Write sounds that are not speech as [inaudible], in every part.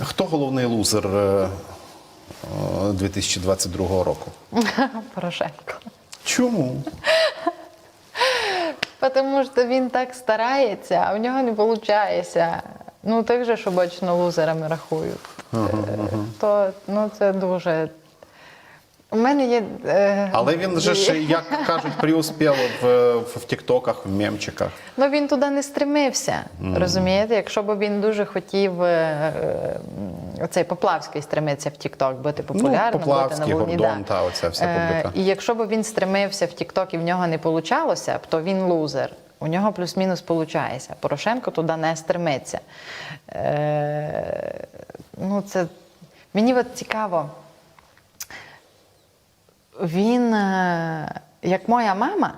Хто головний лузер е, е, 2022 року? [laughs] Порошенко. Чому? Тому що він так старається, а в нього не виходить. Ну, тих же, що бачно лузерами рахують. Е, То ну, це дуже. У мене є. е, Але він же ж, як кажуть, преуспів в, в тіктоках, в мемчиках. Ну він туди не стремився. Розумієте? Якщо б він дуже хотів е, е, оцей Поплавський стремиться в Тік-Ток бути популярним, бути Поплавський, на волні. Гордон та оця вся Е. І якщо б він стремився в Тік-Ток і в нього не получалося, то він лузер. У нього плюс-мінус получається. Порошенко туди не стремиться. Е, ну, це мені от цікаво. Він, е, як моя мама,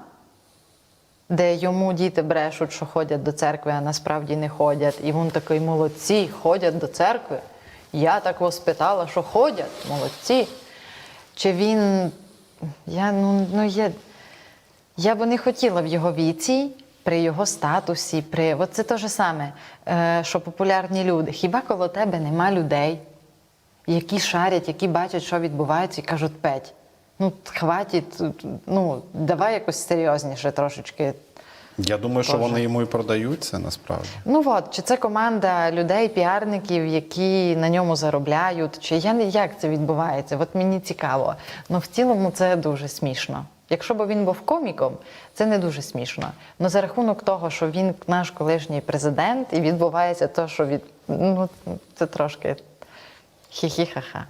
де йому діти брешуть, що ходять до церкви, а насправді не ходять. І він такий молодці, ходять до церкви. Я так воспитала, що ходять, молодці. Чи він. Я, ну, ну, я, я би не хотіла в його віці, при його статусі, при. От це те ж саме, е, що популярні люди. Хіба коло тебе нема людей, які шарять, які бачать, що відбувається, і кажуть, Петь, ну хватить, ну давай якось серйозніше трошечки. Я думаю, що вони йому і продаються насправді. Ну от, чи це команда людей, піарників, які на ньому заробляють, чи я не як це відбувається? От мені цікаво. Ну в цілому це дуже смішно. Якщо б він був коміком, це не дуже смішно. Ну за рахунок того, що він наш колишній президент, і відбувається те, що від ну це трошки хі-хі-ха-ха.